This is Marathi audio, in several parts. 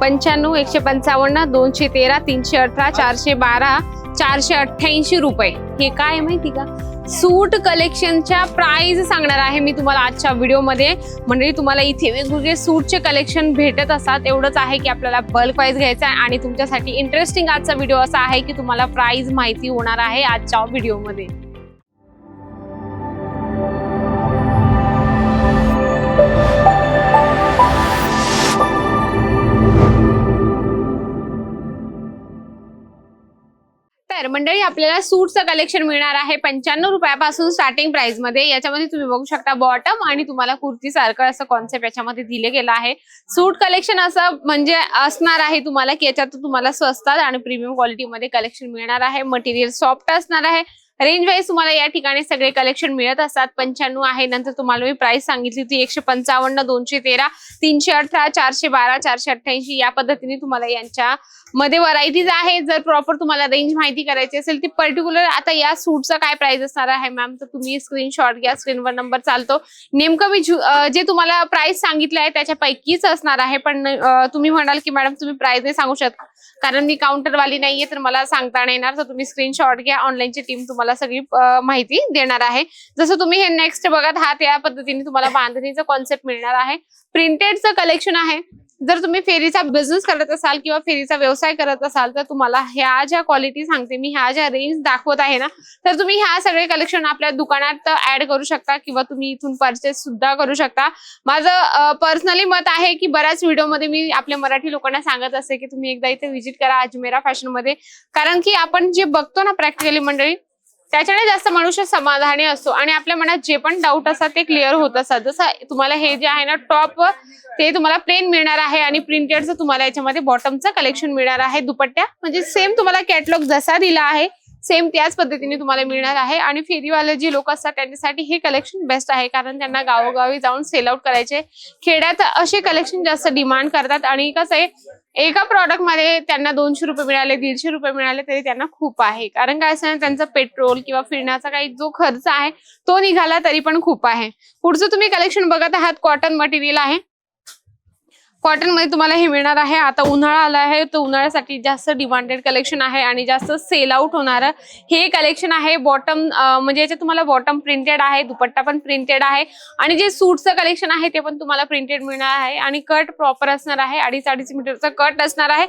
पंच्याण्णव एकशे पंचावन्न दोनशे तेरा तीनशे अठरा चारशे बारा चारशे अठ्ठ्याऐंशी रुपये. हे काय आहे माहिती का? सूट कलेक्शनच्या प्राइस सांगणार आहे मी तुम्हाला आजच्या व्हिडिओमध्ये. म्हणजे तुम्हाला इथे वेगवेगळे सूटचे कलेक्शन भेटत असतात. एवढंच आहे की आपल्याला बल्क वाईज घ्यायचा आहे आणि तुमच्यासाठी इंटरेस्टिंग आजचा व्हिडिओ असा आहे की तुम्हाला प्राइस माहिती होणार आहे आजच्या व्हिडिओमध्ये. मंडळी आपल्याला सूटचं कलेक्शन मिळणार आहे. पंच्याण्णव रुपयापासून स्टार्टिंग प्राइसमध्ये. याच्यामध्ये तुम्ही बघू शकता बॉटम आणि तुम्हाला कुर्ती सारखं असं कॉन्सेप्ट याच्यामध्ये दिले गेलं आहे. सूट कलेक्शन असं म्हणजे असणार आहे तुम्हाला की याच्यात तुम्हाला स्वस्तात आणि प्रीमियम क्वालिटीमध्ये कलेक्शन मिळणार आहे. मटेरियल सॉफ्ट असणार आहे. रेंज वाईज तुम्हाला या ठिकाणी सगळे कलेक्शन मिळत असतात. पंच्याण्णव आहे. नंतर तुम्हाला मी प्राइस सांगितली होती एकशे पंचावन्न दोनशे तेरा तीनशे अठरा चारशे बारा चारशे अठ्ठ्याऐंशी या पद्धतीने तुम्हाला यांच्या मध्ये व्हरायटीज आहे जर प्रॉपर तुम्हाला रेंज माहिती करायची असेल ती पर्टिक्युलर आता या सूटचा काय प्राइस असणार आहे मॅम तर तुम्ही स्क्रीनशॉट घ्या. स्क्रीनवर नंबर चालतो. नेमकं मी जे तुम्हाला प्राइस सांगितलं आहे त्याच्यापैकीच असणार आहे. पण तुम्ही म्हणाल की मॅडम तुम्ही प्राइस नाही सांगू शकता. कारण मी काउंटरवाली नाहीये तर मला सांगता नाही येणार. तर तुम्ही स्क्रीनशॉट घ्या. ऑनलाईनची टीम तुम्हाला सगळी अं, माहिती देणार आहे. जसं तुम्ही हे नेक्स्ट बघत आहात या पद्धतीने तुम्हाला बांधणीचं कॉन्सेप्ट मिळणार आहे. प्रिंटेडचं कलेक्शन आहे. जर तुम्ही फेरीचा बिझनेस करत असाल किंवा फेरीचा व्यवसाय करत असाल तर तुम्हाला ह्या ज्या क्वालिटी सांगते मी ह्या ज्या रेंज दाखवत आहे ना तर तुम्ही ह्या सगळे कलेक्शन आपल्या दुकानात ऍड करू शकता किंवा तुम्ही इथून परचेस सुद्धा करू शकता. माझं पर्सनली मत आहे की बऱ्याच व्हिडिओमध्ये मी आपल्या मराठी लोकांना सांगत असते की तुम्ही एकदा इथे व्हिजिट करा अजमेरा फॅशनमध्ये. कारण की आपण जे बघतो ना प्रॅक्टिकली मंडळी त्याच्याने जास्त मनुष्य समाधानी असतो. आणि आपल्या मनात जे पण डाऊट असतात ते क्लिअर होत असतात. जसं तुम्हाला हे जे आहे ना टॉप ते तुम्हाला प्लेन मिळणार आहे आणि प्रिंटेडचं तुम्हाला याच्यामध्ये बॉटमचं कलेक्शन मिळणार आहे दुपट्ट्या म्हणजे सेम तुम्हाला कॅटलॉग जसा दिला आहे सेम त्याच पद्धतीने तुम्हाला मिळणार आहे. आणि फेरीवाले जे लोक असतात त्यांच्यासाठी हे कलेक्शन बेस्ट आहे. कारण त्यांना गावोगावी जाऊन सेल आउट करायचे. खेड्यात असे कलेक्शन जास्त डिमांड करतात. आणि कसं आहे एका प्रॉडक्टमध्ये त्यांना दोनशे रुपये मिळाले दीडशे रुपये मिळाले तरी त्यांना खूप आहे. कारण काय असं ना, पेट्रोल किंवा फिरण्याचा काही जो खर्च आहे तो निघाला तरी पण खूप आहे. पुढचं तुम्ही कलेक्शन बघत आहात कॉटन मटेरियल आहे. कॉटनमध्ये तुम्हाला हे मिळणार आहे. आता उन्हाळा आला आहे. तर उन्हाळ्यासाठी जास्त डिमांडेड कलेक्शन आहे आणि जास्त सेल आउट होणार हे कलेक्शन आहे. बॉटम म्हणजे याचे तुम्हाला बॉटम प्रिंटेड आहे दुपट्टा पण प्रिंटेड आहे. आणि जे सूटचं कलेक्शन आहे ते पण तुम्हाला प्रिंटेड मिळणार आहे. आणि कट प्रॉपर असणार आहे. अडीच अडीच मीटरचा कट असणार आहे.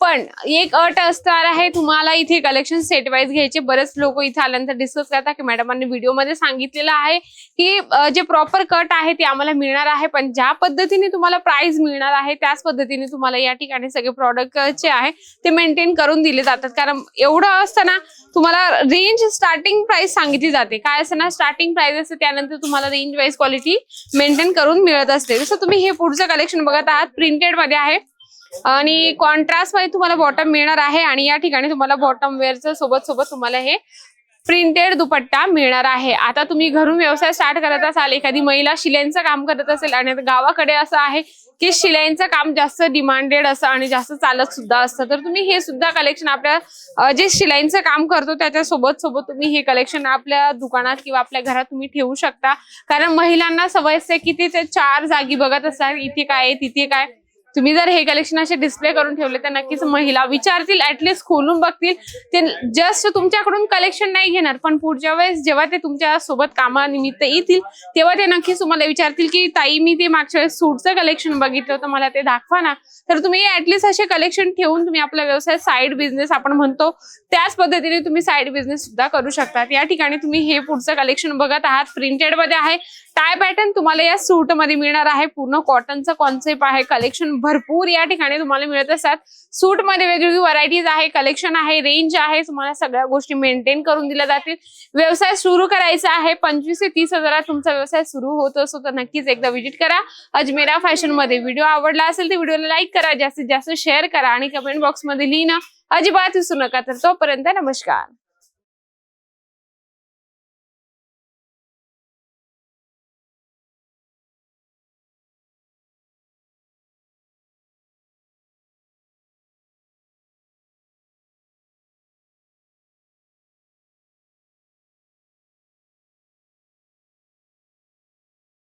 पण एक अट असणार आहे तुम्हाला इथे कलेक्शन सेट वाईज घ्यायचे. बरेच लोक इथे आल्यानंतर डिस्कस करतात की मॅडमांनी व्हिडिओमध्ये सांगितलेलं आहे की जे प्रॉपर कट आहे ते आम्हाला मिळणार आहे. पण ज्या पद्धतीने तुम्हाला प्राइस मिळणार आहे त्याच पद्धतीने तुम्हाला या ठिकाणी सगळे प्रॉडक्ट जे आहे ते मेंटेन करून दिले जातात. कारण एवढं असतं ना तुम्हाला रेंज स्टार्टिंग प्राइस सांगितली जाते. काय असतं ना स्टार्टिंग प्राइस असते त्यानंतर तुम्हाला रेंज वाईज क्वालिटी मेंटेन करून मिळत असते. जसं तुम्ही हे पुढचं कलेक्शन बघत आहात प्रिंटेडमध्ये आहे. आणि कॉन्ट्रास्टमध्ये तुम्हाला बॉटम मिळणार आहे आणि या ठिकाणी तुम्हाला बॉटम वेअरचं सोबत सोबत तुम्हाला हे प्रिंटेड दुपट्टा मिळणार आहे. आता तुम्ही घरून व्यवसाय स्टार्ट करत असाल एखादी महिला शिलाईचं काम करत असेल आणि गावाकडे असं आहे की शिलाईचं काम जास्त डिमांडेड असं आणि जास्त चालत सुद्धा असतं तर तुम्ही हे सुद्धा कलेक्शन आपल्या जे शिलाईचं काम करतो त्याच्या सोबत सोबत तुम्ही हे कलेक्शन आपल्या दुकानात किंवा आपल्या घरात तुम्ही ठेवू शकता. कारण महिलांना सवय असते की ते चार जागी बघत असतात इथे काय आहे, तिथे काय. तुम्ही जर हे कलेक्शन असे डिस्प्ले करून ठेवले तर नक्कीच महिला विचारतील ऍटलिस्ट खोलून बघतील. ते जस्ट तुमच्याकडून कलेक्शन नाही घेणार पण पुढच्या वेळेस जेव्हा ते तुमच्यासोबत कामानिमित्त येतील तेव्हा ते नक्कीच तुम्हाला विचारतील की ताई मी ते मागच्या वेळेस सूटचं कलेक्शन बघितलं होतं मला ते दाखवा ना. तर तुम्ही ऍटलिस्ट असे कलेक्शन ठेवून तुम्ही आपला व्यवसाय साईड बिझनेस आपण म्हणतो त्याच पद्धतीने तुम्ही साईड बिझनेस सुद्धा करू शकतात. या ठिकाणी तुम्ही हे पुढचं कलेक्शन बघत आहात. प्रिंटेडमध्ये आहे. टाय पॅटर्न तुम्हाला या सूटमध्ये मिळणार आहे. पूर्ण कॉटनचं कॉन्सेप्ट आहे. कलेक्शन भरपूर या ठिकाणी तुम्हाला मिळत असतात. सूटमध्ये वेगवेगळी व्हरायटीज आहे. कलेक्शन आहे. रेंज आहे. तुम्हाला सगळ्या गोष्टी मेंटेन करून दिल्या जातील. व्यवसाय सुरू करायचा आहे. पंचवीस ते तीस हजारात तुमचा व्यवसाय सुरू होत असतो तर नक्कीच एकदा व्हिजिट करा. अजमेरा फॅशनमध्ये. व्हिडिओ आवडला असेल तर व्हिडिओला लाईक करा. जास्तीत जास्त शेअर करा आणि कमेंट बॉक्समध्ये लिहिणं अजिबात विसरू नका. तर तोपर्यंत नमस्कार.